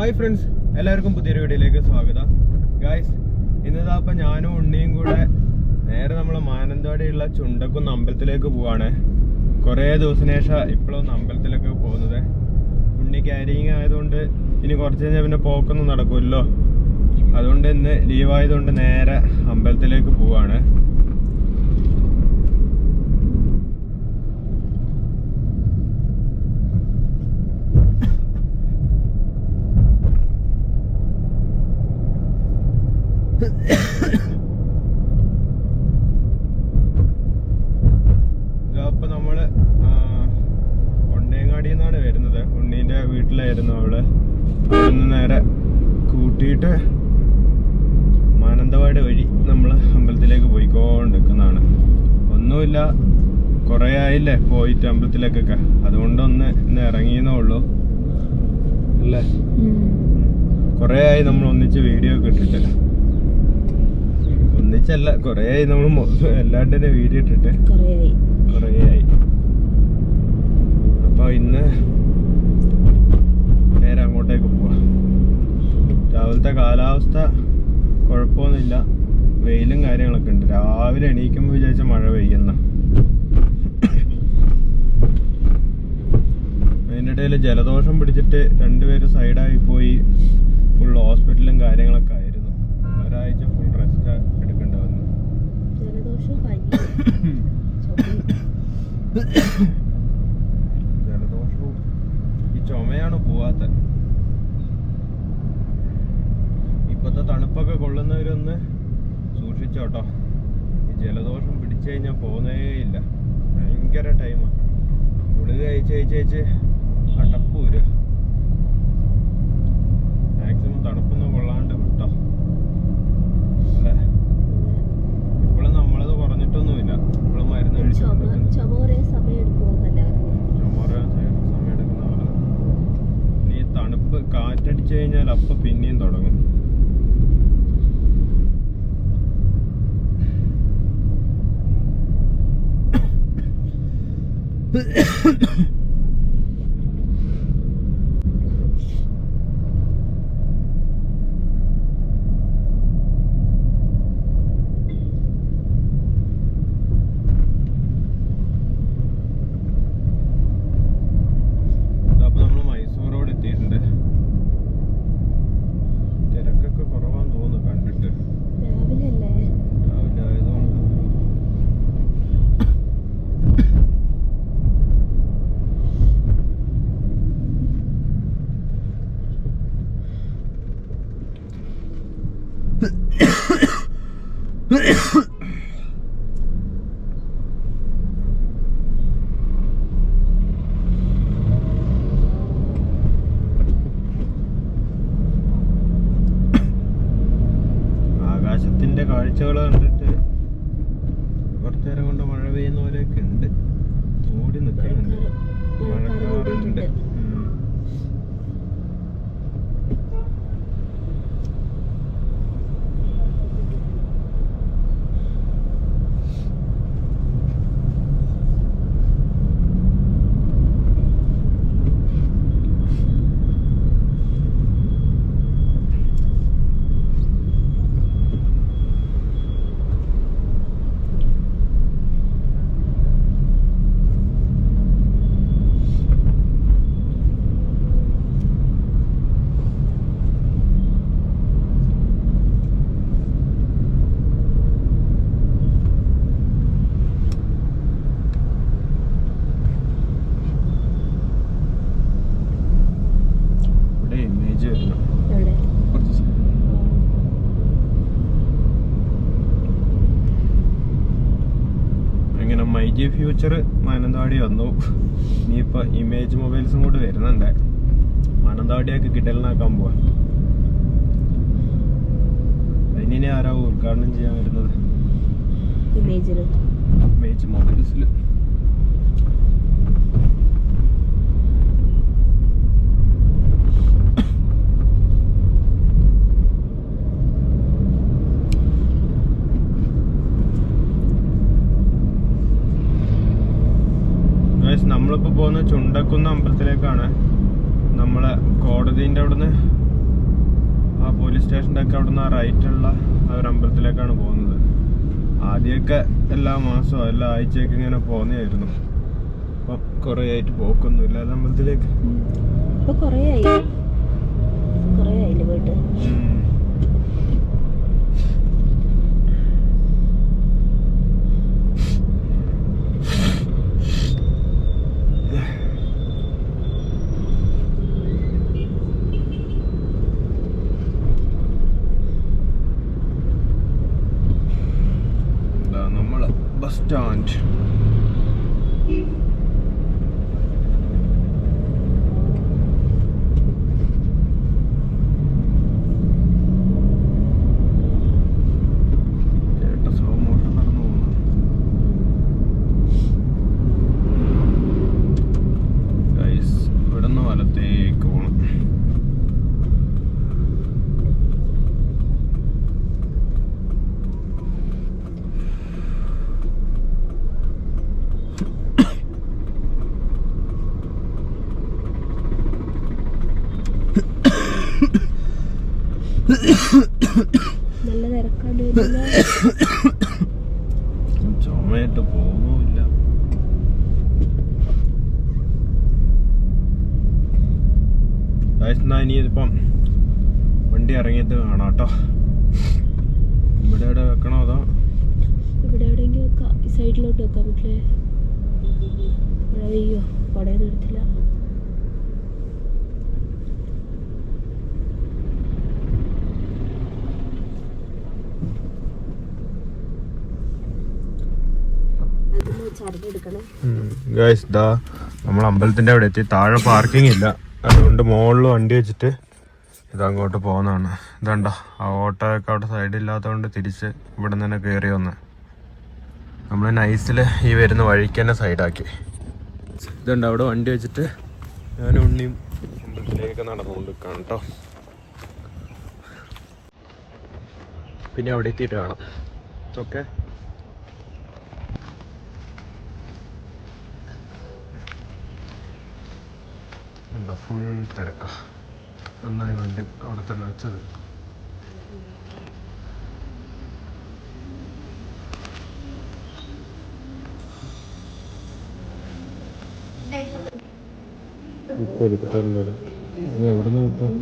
Hi friends എല്ലാവർക്കും പുതിയൊരു വീഡിയോയിലേക്ക് സ്വാഗതം. ഗായ്സ് ഇന്നതാ അപ്പം ഞാനും ഉണ്ണിയും കൂടെ നേരെ നമ്മൾ മാനന്തവാടിയുള്ള ചുണ്ടക്കുന്ന് അമ്പലത്തിലേക്ക് പോവാണ്. കുറേ ദിവസത്തിന് ശേഷം ഇപ്പോഴൊന്ന് അമ്പലത്തിലേക്ക് പോകുന്നത്. ഉണ്ണി ക്യാരിങ് ആയതുകൊണ്ട് ഇനി കുറച്ച് കഴിഞ്ഞാൽ പിന്നെ പോക്കൊന്നും നടക്കുമല്ലോ അതുകൊണ്ട് ഇന്ന് ലീവായതുകൊണ്ട് നേരെ അമ്പലത്തിലേക്ക് പോവാണ് അപ്പൊ നമ്മൾ ആ, ഒണ്ടേങ്ങാടി നിന്നാണ് വരുന്നത് ഉണ്ണീന്റെ വീട്ടിലായിരുന്നു അവൾ അവിടെ നിന്ന് നേരെ കൂട്ടിയിട്ട് മാനന്തവാടി വഴി നമ്മൾ അമ്പലത്തിലേക്ക് പോയിക്കൊണ്ടിരിക്കുന്നതാണ് ഒന്നുമില്ല കുറേ ആയില്ലേ പോയിട്ട് അമ്പലത്തിലേക്കൊക്കെ അതുകൊണ്ട് ഒന്ന് ഇന്ന് ഇറങ്ങിയെന്നേ ഉള്ളൂ അല്ലേ കുറേ ആയി നമ്മൾ ഒന്നിച്ച് വീഡിയോ ഒക്കെ ഇട്ടിട്ട് ഒന്നിച്ചല്ല കൊറേ ആയി എല്ലാണ്ട് തന്നെ വീഡിയോ ഇട്ടിട്ട്. കൊറേ കുറേ ആയി അപ്പൊ ഇന്ന് നേരെ അങ്ങോട്ടേക്ക് പോവാ. രാവിലത്തെ കാലാവസ്ഥ കുഴപ്പമൊന്നുമില്ല. വെയിലും കാര്യങ്ങളൊക്കെ ഉണ്ട്. രാവിലെ എണീക്കുമ്പോൾ വിചാരിച്ച മഴ പെയ്യുന്ന. അതിന്റെ ഇടയിൽ ജലദോഷം പിടിച്ചിട്ട് രണ്ടുപേരും സൈഡായി പോയി. ഫുൾ ഹോസ്പിറ്റലും കാര്യങ്ങളൊക്കെ ആയിരുന്നു. ഒരാഴ്ച 中班一小朋友。കാറ്റടിച്ചു കഴിഞ്ഞാൽ അപ്പൊ പിന്നെയും തുടങ്ങും. അപ്പൊ ജി ഫ്യൂച്ചർ മാനന്തവാടി വന്നു. ഇനിയിപ്പോൾ ഇമേജ് മൊബൈൽസും കൂടി വരുന്നുണ്ട്. മാനന്തവാടിയൊക്കെ കിട്ടലിനാക്കാൻ പോവാ. അതിനെ ആരാ ഉദ്ഘാടനം ചെയ്യാൻ വരുന്നത്? ഇമേജ് മൊബൈൽസിൽ ചുണ്ടക്കുന്ന് അമ്പലത്തിലേക്കാണ് നമ്മളെ കോടതിന്റെ അവിടുന്ന് ആ പോലീസ് സ്റ്റേഷന്റെ ഒക്കെ അവിടുന്ന് ആ റൈറ്റുള്ള ആ ഒരു അമ്പലത്തിലേക്കാണ് പോകുന്നത്. ആദ്യമൊക്കെ എല്ലാ മാസവും എല്ലാ ആഴ്ചയൊക്കെ ഇങ്ങനെ പോകുന്നതായിരുന്നു. അപ്പം കുറേ ആയിട്ട് പോക്കൊന്നും ഇല്ല അമ്പലത്തിലേക്ക്. ഇപ്പൊ കൊറേ ആയി. കൊറേ ആയില്ലേ പോയിട്ട് നല്ല തിരക്കാണ്ട് ചുമയിട്ട് പോകൂല ഇനി ഇതിപ്പം വണ്ടി ഇറങ്ങിയിട്ട് കാണാം കേട്ടോ. ഇവിടെ എവിടെ വെക്കണോ അതോ? ഇവിടെ എവിടെയെങ്കിലും വെക്കാം. ഈ സൈഡിലോട്ട് വെക്കാം വീട്ടിൽ. മഴ പെയ്യോ? കൊടയൊന്നും എടുത്തില്ല. ഗൈസ് ദാ നമ്മൾ അമ്പലത്തിന്റെ അവിടെ എത്തി. താഴെ പാർക്കിംഗ് ഇല്ല. അതുകൊണ്ട് മുകളിൽ വണ്ടി വെച്ചിട്ട് ഇത് അങ്ങോട്ട് പോകുന്നതാണ്. ഇതണ്ടോ ആ ഓട്ടോയൊക്കെ അവിടെ സൈഡ് ഇല്ലാത്തതുകൊണ്ട് തിരിച്ച് ഇവിടെ നിന്ന് തന്നെ കയറി വന്ന്. നമ്മൾ നൈസിൽ ഈ വരുന്ന വഴിക്ക് തന്നെ സൈഡാക്കി ഇതുണ്ട് അവിടെ വണ്ടി വെച്ചിട്ട് ഞാൻ ഉണ്ണിയും അമ്പലത്തിലേക്ക് നടന്നുകൊണ്ട് കേട്ടോ പിന്നെ അവിടെ എത്തിയിട്ട് കാണാം. ഓക്കെ എന്താ ഫുൾ തിരക്ക. നന്നായി വണ്ടി അവിടെ തന്നെ വെച്ചത്. ഇപ്പൊ എടുത്തിട്ടല്ലോ എവിടെ നിന്ന് കിട്ടും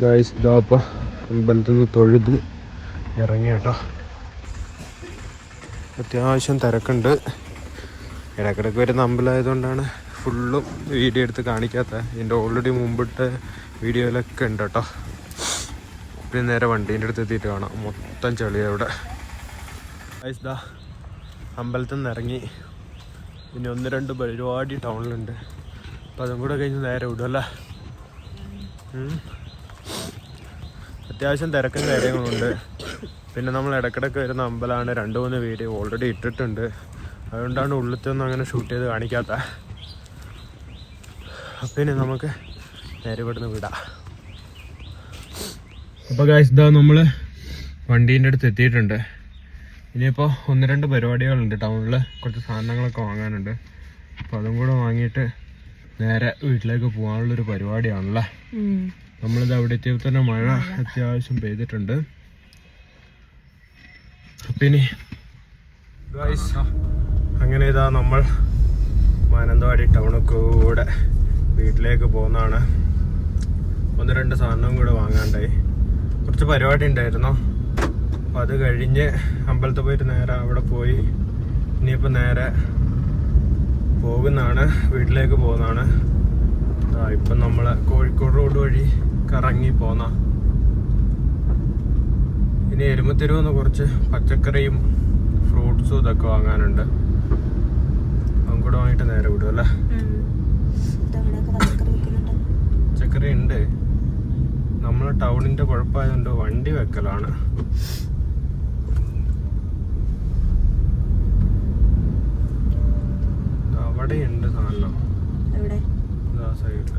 ഗായ്സ് ഇതാപ്പ അമ്പലത്തിൽ നിന്ന് തൊഴുത് ഇറങ്ങി കേട്ടോ. അത്യാവശ്യം തിരക്കുണ്ട്. ഇടയ്ക്കിടയ്ക്ക് വരുന്ന അമ്പലമായതുകൊണ്ടാണ് ഫുള്ളും വീഡിയോ എടുത്ത് കാണിക്കാത്ത ഇതിന്റെ ഓൾറെഡി മുമ്പിട്ട് വീഡിയോയിലൊക്കെ ഉണ്ട് കേട്ടോ. പിന്നെ നേരെ വണ്ടീന്റെ അടുത്ത് എത്തിയിട്ട് കാണാം. മൊത്തം ചെളി അവിടെ ദാ അമ്പലത്തിൽ നിന്ന് ഇറങ്ങി. പിന്നെ ഒന്ന് രണ്ട് പരിപാടി ടൗണിലുണ്ട് അപ്പം അതും കൂടെ കഴിഞ്ഞ് നേരെ വിടുമല്ലേ. അത്യാവശ്യം തിരക്കും കാര്യങ്ങളുണ്ട് പിന്നെ നമ്മൾ ഇടയ്ക്കിടയ്ക്ക് വരുന്ന അമ്പലമാണ്. രണ്ട് മൂന്ന് വീഡിയോ ഓൾറെഡി ഇട്ടിട്ടുണ്ട്. അതുകൊണ്ടാണ് ഉള്ളിത്തൊന്നും അങ്ങനെ ഷൂട്ട് ചെയ്ത് കാണിക്കാത്ത. പിന്നെ നമുക്ക് നേരെ ഇവിടുന്ന് വിടാം. അപ്പോൾ ഗായ്സ് ഇതാ നമ്മൾ വണ്ടീന്റെ അടുത്ത് എത്തിയിട്ടുണ്ട്. ഇനിയിപ്പോൾ ഒന്ന് രണ്ട് പരിപാടികളുണ്ട് ടൗണിൽ കുറച്ച് സാധനങ്ങളൊക്കെ വാങ്ങാനുണ്ട്. അപ്പോൾ അതും കൂടെ വാങ്ങിയിട്ട് നേരെ വീട്ടിലേക്ക് പോകാനുള്ളൊരു പരിപാടിയാണല്ലേ? നമ്മളിത് അവിടെ എത്തിയപ്പോൾ തന്നെ മഴ അത്യാവശ്യം പെയ്തിട്ടുണ്ട്. പിന്നെ അങ്ങനെ ഇതാ നമ്മൾ മാനന്തവാടി ടൗണിൽ കൂടെ വീട്ടിലേക്ക് പോകുന്നതാണ്. ഒന്ന് രണ്ട് സാധനവും കൂടെ വാങ്ങാണ്ടായി. കുറച്ച് പരിപാടി ഉണ്ടായിരുന്നു. അപ്പം അത് കഴിഞ്ഞ് അമ്പലത്തിൽ പോയിട്ട് നേരെ അവിടെ പോയി. ഇനിയിപ്പോൾ നേരെ പോകുന്നതാണ് വീട്ടിലേക്ക് പോകുന്നതാണ്. ഇപ്പം നമ്മൾ കോഴിക്കോട് റോഡ് വഴി കറങ്ങി പോന്ന. ഇനി എരുമത്തെരുവെന്ന് കുറച്ച് പച്ചക്കറിയും ഫ്രൂട്ട്സും ഇതൊക്കെ വാങ്ങാനുണ്ട്. അതും കൂടെ നേരെ വിടും അല്ലേ? പച്ചക്കറി ഉണ്ട്. നമ്മൾ ടൗണിന്റെ കുഴപ്പമായതുകൊണ്ട് വണ്ടി വെക്കലാണ് അവിടെ ഉണ്ട് സാധനം എവിടെ ഇതാ സൈഡിൽ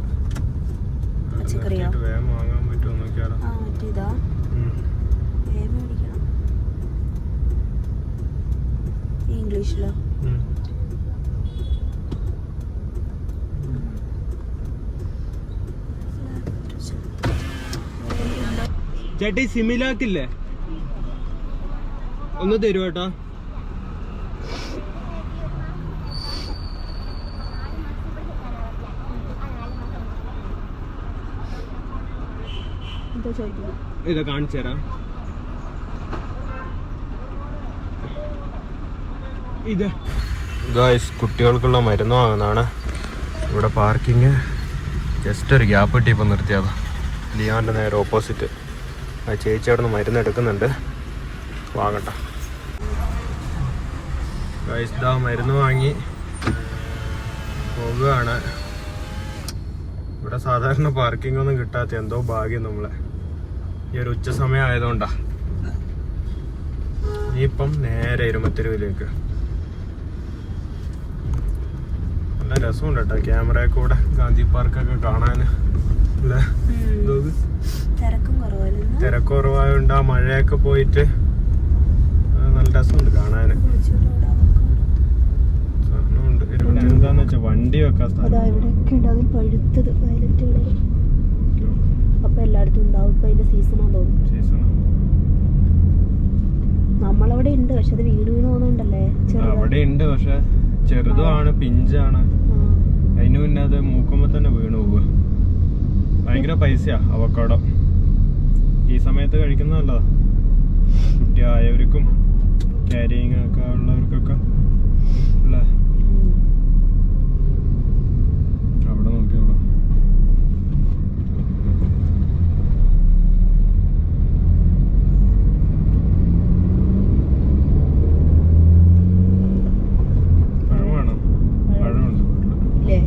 പച്ചക്കറിയോ? വേഗം വാങ്ങാൻ പറ്റുമോ നോക്കിയാലോ ആ മറ്റേതാ ഉം. വേഗം മേടിക്കണം ഇംഗ്ലീഷിലോ ചേട്ടി സിമിലാക്കില്ലേ? ഒന്ന് തരുവ ചോദിക്കുന്നത്? ഇത് കാണിച്ചു തരാം. ഇത്. ഗായ്സ് കുട്ടികൾക്കുള്ള മരുന്ന് വാങ്ങുന്നതാണ്. ഇവിടെ പാർക്കിങ് ജസ്റ്റ് ഒരു ഗ്യാപ്പ് കിട്ടിയപ്പോൾ നിർത്തിയതാണ് ലിയാന്റെ നേരെ ഓപ്പോസിറ്റ് ആ ചേച്ചി അവിടെ നിന്ന് മരുന്ന് എടുക്കുന്നുണ്ട്. വാങ്ങട്ടെ. ഇതാ മരുന്ന് വാങ്ങി. പോവുകയാണ്. ഇവിടെ സാധാരണ പാർക്കിംഗ് ഒന്നും കിട്ടാത്ത എന്തോ ഭാഗ്യം നമ്മളെ. ഈ ഒരു ഉച്ച സമയം ആയതുകൊണ്ടാ. ഇനിയിപ്പം നേരെ ഇരുമത്തെരുവിലേക്ക് നല്ല രസമുണ്ട് കേട്ടോ. ക്യാമറയെ കൂടെ ഗാന്ധി പാർക്കൊക്കെ കാണാൻ. അല്ലേ? തിരക്കും തിരക്കുറവായോണ്ട് ആ മഴയൊക്കെ പോയിട്ട് നല്ല രസമുണ്ട് കാണാന്. എന്താന്ന് വണ്ടി വെക്കാൻ ഉണ്ട്. പഴുത്തത് വയലറ്റ് കളർ അപ്പൊ എല്ലായിടത്തും ഉണ്ടാവും. ഇപ്പൊ അതിന്റെ സീസണാന്ന് തോന്നുന്നു. സീസൺ നമ്മളവിടെ ഉണ്ട്. പക്ഷെ അത് വീണ് വീണ് പോകുന്നുണ്ടല്ലേ? ചെറുത്. അവിടെ ഉണ്ട്. പക്ഷെ ചെറുതാണ് പിഞ്ചാണ്. അതിന് മുന്നേ അത് മൂക്കുമ്പോ തന്നെ വീണു പോവുക. ഭയങ്കര പൈസയാ അവക്കാടോ. ഈ സമയത്ത് കഴിക്കുന്നത് നല്ലതാ. കുട്ടിയായവർക്കും ക്യാരിങ് ഒക്കെ ഉള്ളവർക്കൊക്കെ അല്ലേ അവിടെ നോക്കിയോളൂ പഴം വേണം പഴമുണ്ട് വീട്ടിൽ. ഇല്ലേ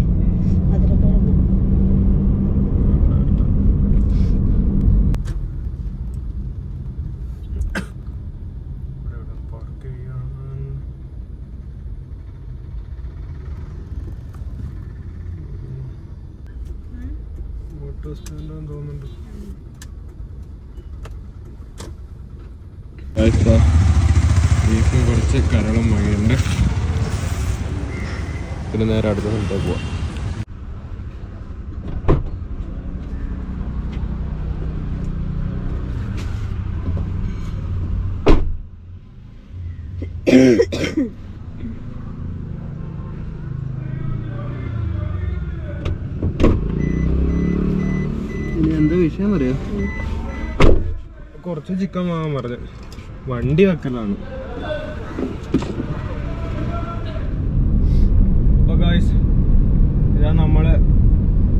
മധുരക്കിഴങ്ങ് ഇവിടെ എവിടെ പാർക്ക് ചെയ്യാൻ ഓട്ടോ സ്റ്റാൻഡാന്ന് തോന്നുന്നുണ്ട് ബീഫും കുറച്ച് കരളും വാങ്ങിയിട്ടുണ്ട് പിന്നെ നേരെ അടുത്ത പോവാം എന്താ വിഷയം പറയാ? കുറച്ച് ചിക്കൻ വാങ്ങാൻ പറഞ്ഞു. വണ്ടി വെക്കലാണ് അപ്പൊ ഗായ്സ് ഇതാ നമ്മൾ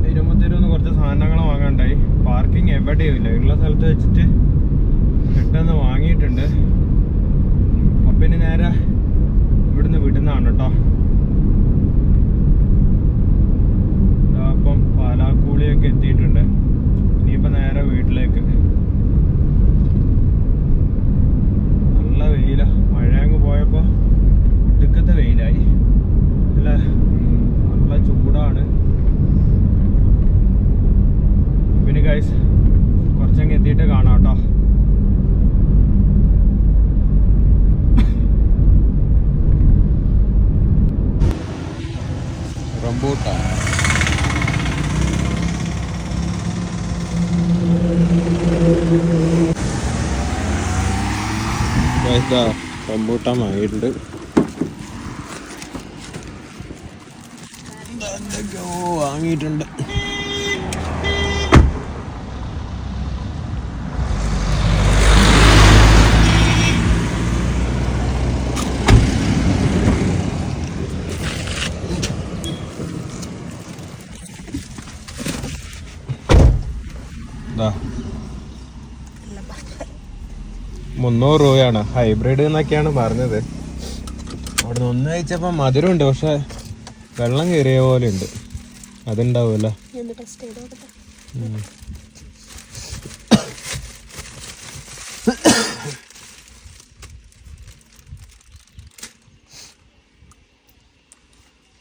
ഇരുപത്തിരുന്ന് കുറച്ച് സാധനങ്ങൾ വാങ്ങാണ്ടായി പാർക്കിംഗ് എവിടെയും ഇല്ല ഉള്ള സ്ഥലത്ത് വെച്ചിട്ട് പെട്ടെന്ന് വാങ്ങിയിട്ടുണ്ട് അപ്പൊ ഇനി നേരെ ഇവിടുന്ന് വിടുന്നതാണ് കേട്ടോ ഇതാ അപ്പം പാലാക്കൂളിയൊക്കെ എത്തിയിട്ടുണ്ട് ഇനിയിപ്പോ നേരെ വീട്ടിലേക്ക് നല്ല വെയില മഴ അങ്ങ് പോയപ്പോ ഒടുക്കത്തെ വെയിലായി അല്ലേ നല്ല ചൂടാണ് പിന്നെ ഗൈസ് കുറച്ചങ്ങ് എത്തിയിട്ട് കാണാം കേട്ടോ റംബൂട്ടാൻ റംബൂട്ടാൻ വാങ്ങിയിട്ടുണ്ട്. വാങ്ങിയിട്ടുണ്ട്. മുന്നൂറ് രൂപയാണ്. ഹൈബ്രിഡ് എന്നൊക്കെയാണ് പറഞ്ഞത്. അവിടെ നിന്ന് ഒന്ന് കഴിച്ചപ്പോൾ മധുരമുണ്ട് പക്ഷെ വെള്ളം കയറിയ പോലെ ഉണ്ട് അതുണ്ടാവുമല്ല നോക്കട്ടെ.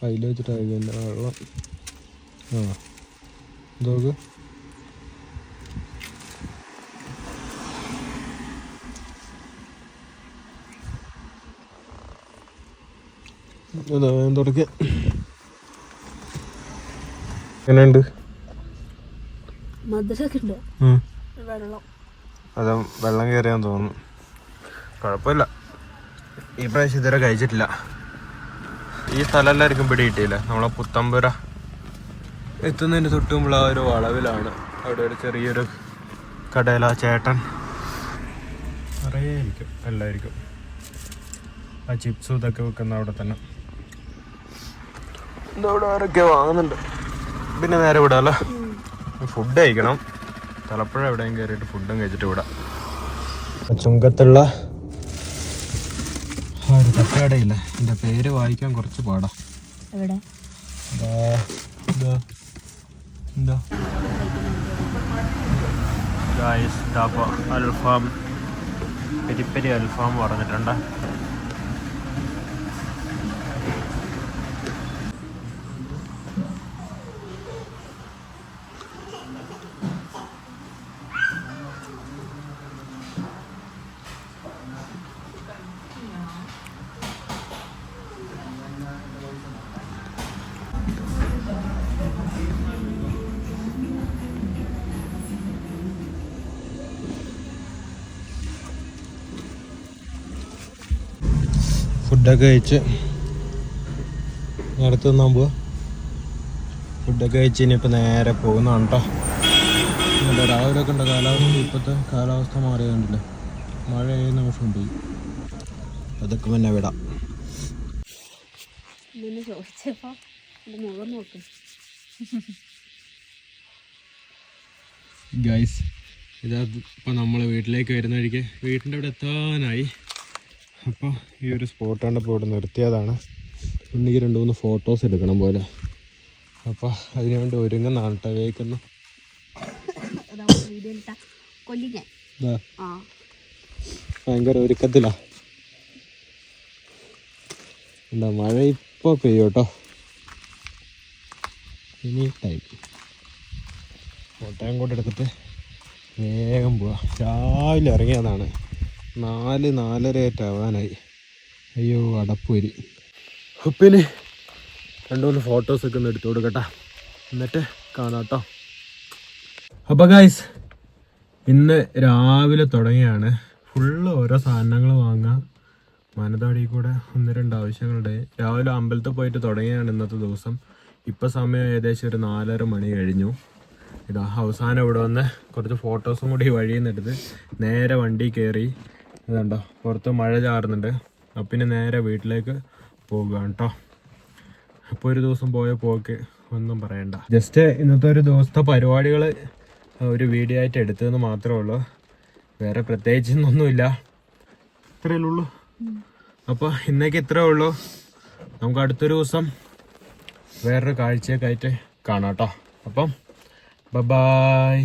അതിൽ വെച്ചിട്ടായി പിന്നെ വെള്ളം? ആ ഇതോക്ക്. തുടക്ക എങ്ങനെയുണ്ട്? മധുരമൊക്കെ ഉണ്ട് വെള്ളം. അത് വെള്ളം കയറിയാന്ന് തോന്നുന്നു. കുഴപ്പമില്ല. ഈ പ്രാവശ്യം ഇതുവരെ കഴിച്ചിട്ടില്ല. ഈ സ്ഥലം എല്ലാവർക്കും പിടി കിട്ടിയില്ല. നമ്മളെ പുത്തമ്പുര എത്തുന്നതിന് തൊട്ടുമ്പോൾ ആ ഒരു വളവിലാണ് അവിടെ ഒരു ചെറിയൊരു കടയില ചേട്ടൻ. അറിയായിരിക്കും എല്ലാവർക്കും ആ ചിപ്സും ഇതൊക്കെ വെക്കുന്ന അവിടെ തന്നെ. ഇതവിടെ ആരൊക്കെ വാങ്ങുന്നുണ്ട്. പിന്നെ നേരെ വിടാലോ? ഫുഡ് കഴിക്കണം. തലപ്പുഴ എവിടെയും കയറിയിട്ട് ഫുഡും കഴിച്ചിട്ട് വിടാം. ചുങ്കത്തുള്ള ഒരു തട്ടുകടയില്ല എന്റെ പേര് വായിക്കാൻ കുറച്ച് പാടാ. എന്താ ഗായ്സ് അൽഫാം പെരി പെരി അൽഫാം പറഞ്ഞിട്ടുണ്ട് ഫുഡൊക്കെ കഴിച്ച് അടുത്ത് നിന്നാൻ പോവാ. ഫുഡൊക്കെ കഴിച്ച് ഇനിയിപ്പോൾ നേരെ പോകുന്നതാണ് കേട്ടോ ഇവിടെ രാവിലെ ഒക്കെ ഉണ്ട് കാലാവസ്ഥ ഇപ്പോഴത്തെ കാലാവസ്ഥ മാറിയതുണ്ടല്ലോ മഴ ഏത് നിമിഷം ഉണ്ട് അതൊക്കെ പിന്നെ വിടാം. മുഖം നോക്ക്. ഗൈസ് ഇതാ ഇപ്പം നമ്മൾ വീട്ടിലേക്ക് വരുന്ന വഴിക്ക് വീട്ടിന്റെ അവിടെ എത്താനായി. അപ്പോൾ ഈ ഒരു സ്പോട്ട് കണ്ടപ്പോൾ ഇവിടെ നിർത്തിയതാണ്. ഉണ്ടെങ്കിൽ രണ്ട് മൂന്ന് ഫോട്ടോസ് എടുക്കണം പോലെ. അപ്പോൾ അതിനുവേണ്ടി ഒരുങ്ങുന്നതാണ് കേട്ടോ വേക്കുന്നു ഭയങ്കര ഒരുക്കത്തിലാ. എന്താ മഴ ഇപ്പോൾ പെയ്യും കേട്ടോ ഇനി ടൈം കോട്ടയം കൂടെ എടുത്തിട്ട് വേഗം പോവാ. രാവിലെ ഇറങ്ങിയതാണ്. നാല് നാലരയായിട്ട് ആവാനായി അയ്യോ അടപ്പൂരി ഉപ്പിന് രണ്ടു മൂന്ന് ഫോട്ടോസൊക്കെ ഒന്ന് എടുത്തു കൊടുക്കട്ടെ. എന്നിട്ട് കാണാട്ടോ. അപ്പോൾ ഗൈസ് ഇന്ന് രാവിലെ തുടങ്ങിയാണ്. ഫുള്ള് ഓരോ സാധനങ്ങൾ വാങ്ങാം. മാനന്തവാടി കൂടെ ഒന്ന് രണ്ട് ആവശ്യങ്ങളുണ്ട്. രാവിലെ അമ്പലത്തിൽ പോയിട്ട് തുടങ്ങിയാണ് ഇന്നത്തെ ദിവസം. ഇപ്പം സമയം ഏകദേശം ഒരു നാലര മണി കഴിഞ്ഞു. ഇതാ അവസാനം ഇവിടെ വന്ന് കുറച്ച് ഫോട്ടോസും കൂടി വഴിയിൽ നിന്നെടുത്ത് നേരെ വണ്ടി കയറി ഇതുണ്ടോ? പുറത്ത് മഴ ചാറുന്നുണ്ട്. അപ്പം പിന്നെ നേരെ വീട്ടിലേക്ക് പോകുകയാണ് കേട്ടോ അപ്പോൾ ഒരു ദിവസം പോയ പോക്ക് ഒന്നും പറയണ്ട. ജസ്റ്റ് ഇന്നത്തെ ഒരു ദിവസത്തെ പരിപാടികൾ ഒരു വീഡിയോ ആയിട്ട് എടുത്തതെന്ന് മാത്രമേ ഉള്ളൂ. വേറെ പ്രത്യേകിച്ചൊന്നുമില്ല ഇത്രയല്ലേ ഉള്ളൂ. അപ്പോൾ ഇന്നേക്ക് ഇത്രേ ഉള്ളൂ. നമുക്ക് അടുത്തൊരു ദിവസം വേറൊരു കാഴ്ചയൊക്കെ ആയിട്ട് കാണാം കേട്ടോ അപ്പം ബൈ